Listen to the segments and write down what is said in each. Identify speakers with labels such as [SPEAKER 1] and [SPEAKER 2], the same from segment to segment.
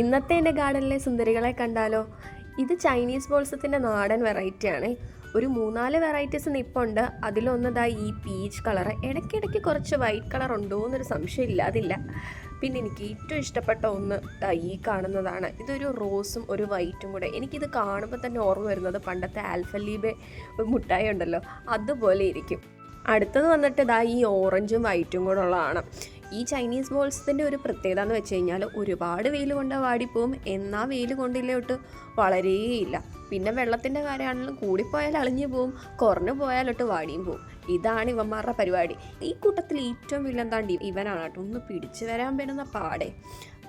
[SPEAKER 1] ഇന്നത്തെ എന്റെ ഗാർഡനിലെ സുന്ദരികളെ കണ്ടാലോ? ഇത് ചൈനീസ് ബോൾസത്തിന്റെ നാടൻ വെറൈറ്റിയാണ് ഒരു മൂന്നാൽ വെറൈറ്റീസ് നിപ്പുണ്ട്. അതിലൊന്നതാ ഈ പീച്ച് കളർ ഇടയ്ക്കിടയ്ക്ക് കുറച്ച് വൈറ്റ് കളർ ഉണ്ടോ എന്നൊരു സംശയം ഇല്ലാതില്ല. പിന്നെ എനിക്ക് ഏറ്റവും ഇഷ്ടപ്പെട്ട ഒന്ന് ഈ കാണുന്നതാണ്. ഇതൊരു റോസും ഒരു വൈറ്റും കൂടെ. എനിക്കിത് കാണുമ്പോൾ തന്നെ ഓർമ്മ വരുന്നത് പണ്ടത്തെ ആൽഫലീബെ മുട്ടായി ഉണ്ടല്ലോ. അതുപോലെ ഇരിക്കും. അടുത്തത് വന്നിട്ട് ഇതാ ഈ ഓറഞ്ചും വൈറ്റും കൂടെ ഉള്ളതാണ്. ഈ ചൈനീസ് ബോൾസിന്റെ ഒരു പ്രത്യേകത എന്ന് വെച്ച് കഴിഞ്ഞാൽ ഒരുപാട് വെയിൽ കൊണ്ട് വാടിപ്പോവും. എന്നാൽ വെയിൽ കൊണ്ടില്ലോട്ട് വളരെയില്ല. പിന്നെ വെള്ളത്തിന്റെ കാര്യമാണെങ്കിലും കൂടിപ്പോയാൽ അളിഞ്ഞു പോവും കുറഞ്ഞു പോയാലൊട്ട് വാടിയും പോവും. ഇതാണ് ഇവന്മാരുടെ പരിപാടി. ഈ കൂട്ടത്തിൽ ഏറ്റവും വലിയ എന്താണ്ട് ഇവനാണ് കേട്ടോ. ഒന്ന് പിടിച്ചു വരാൻ പറ്റുന്ന പാടെ.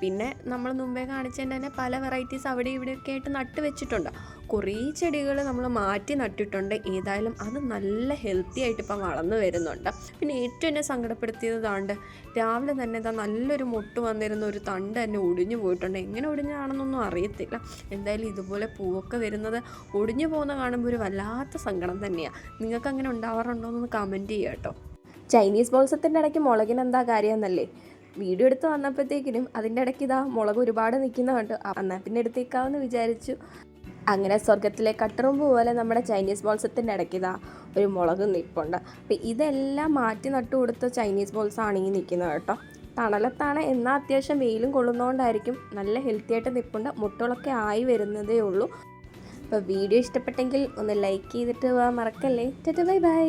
[SPEAKER 1] പിന്നെ നമ്മൾ മുമ്പേ കാണിച്ചതിന്റെ തന്നെ പല വെറൈറ്റീസ് അവിടെ ഇവിടെയൊക്കെ ആയിട്ട് നട്ട് വെച്ചിട്ടുണ്ട്. കുറേ ചെടികൾ നമ്മൾ മാറ്റി നട്ടിട്ടുണ്ട്. ഏതായാലും അത് നല്ല ഹെൽത്തി ആയിട്ട് ഇപ്പം വളർന്നു വരുന്നുണ്ട്. പിന്നെ ഏറ്റവും എന്നെ സങ്കടപ്പെടുത്തിയതാണ്ട് രാവിലെ തന്നെ ഇതാ നല്ലൊരു മുട്ട് വന്നിരുന്ന ഒരു തണ്ട് തന്നെ ഒടിഞ്ഞു പോയിട്ടുണ്ട്. എങ്ങനെ ഒടിഞ്ഞാണെന്നൊന്നും അറിയത്തില്ല. എന്തായാലും ഇതുപോലെ പൂവൊക്കെ വരുന്നത് ഒടിഞ്ഞു പോകുന്ന കാണുമ്പോൾ ഒരു വല്ലാത്ത സങ്കടം തന്നെയാണ് നിങ്ങൾക്ക് അങ്ങനെ ഉണ്ടാവാറുണ്ടോ എന്ന് കമന്റ് ചെയ്യുക കേട്ടോ. ചൈനീസ് ബോൾസത്തിന്റെ ഇടയ്ക്ക് മുളകിന് എന്താ കാര്യം എന്നല്ലേ വീഡിയോ എടുത്ത് വന്നപ്പോഴത്തേക്കിനും അതിന്റെ ഇടയ്ക്ക് ഇതാ മുളക് ഒരുപാട് നിൽക്കുന്ന കണ്ടു. എന്നാൽ പിന്നെ എടുത്തേക്കാമെന്ന് വിചാരിച്ചു. അങ്ങനെ സ്വർഗത്തിലെ കട്ടറുമ്പ് പോലെ നമ്മുടെ ചൈനീസ് ബോൾസത്തിന്റെ ഇടയ്ക്ക് ഇതാ ഒരു മുളക് നിൽപ്പുണ്ട് അപ്പം ഇതെല്ലാം മാറ്റി നട്ടു കൊടുത്ത ചൈനീസ് ബോൾസാണ് ഈ നിൽക്കുന്നത് കേട്ടോ. തണലത്താണ്. എന്നാൽ അത്യാവശ്യം വെയിലും കൊള്ളുന്നതുകൊണ്ടായിരിക്കും നല്ല ഹെൽത്തി ആയിട്ട് നിൽപ്പുണ്ട് മുട്ടകളൊക്കെ ആയി വരുന്നതേ ഉള്ളൂ. അപ്പോൾ വീഡിയോ ഇഷ്ടപ്പെട്ടെങ്കിൽ ഒന്ന് ലൈക്ക് ചെയ്തിട്ട് പോകാൻ മറക്കല്ലേ? Bye bye.